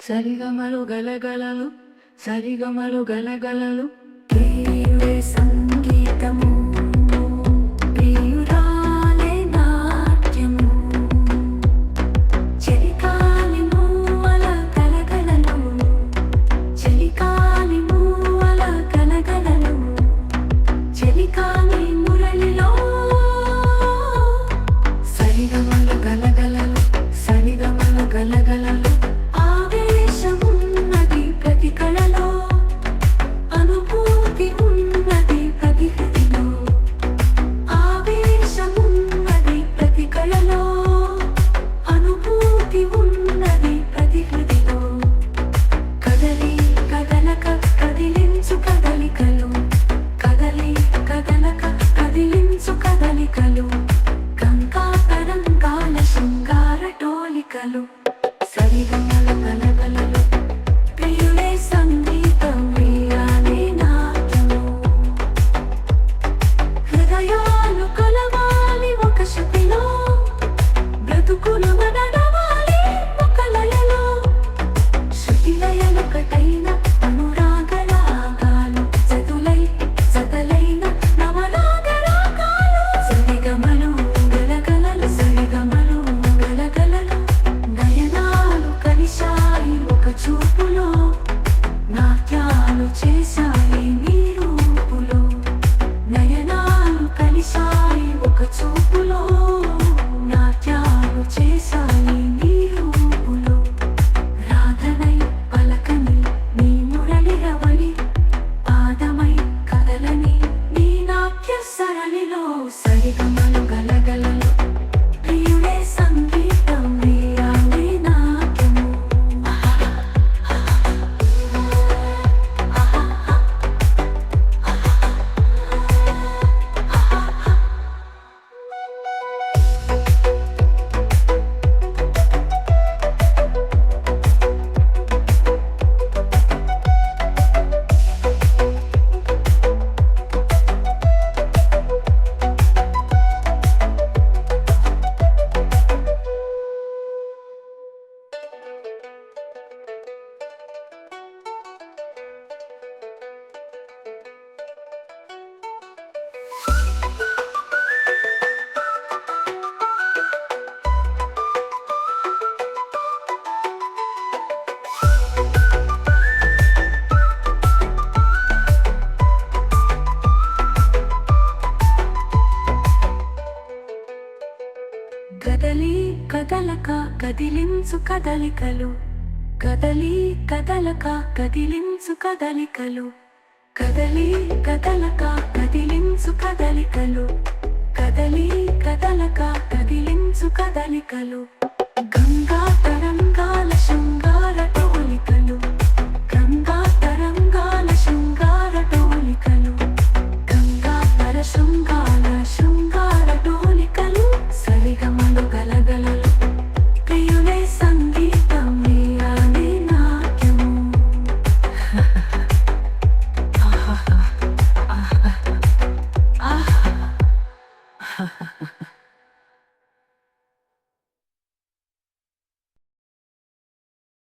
సరిగమలు గలగలలు సరిగమలు గలగలలు. సంగీతము. I nose, sunny come. గదలి కదలక కదిలించు కదలికలు. కదలి కదలక కదిలించు కదలికలు. కదలి కదలక కదిలించు కదలికలు. కదలి కదలక కదిలించు కదలికలు. Ganga తరంగా Ha ha ha.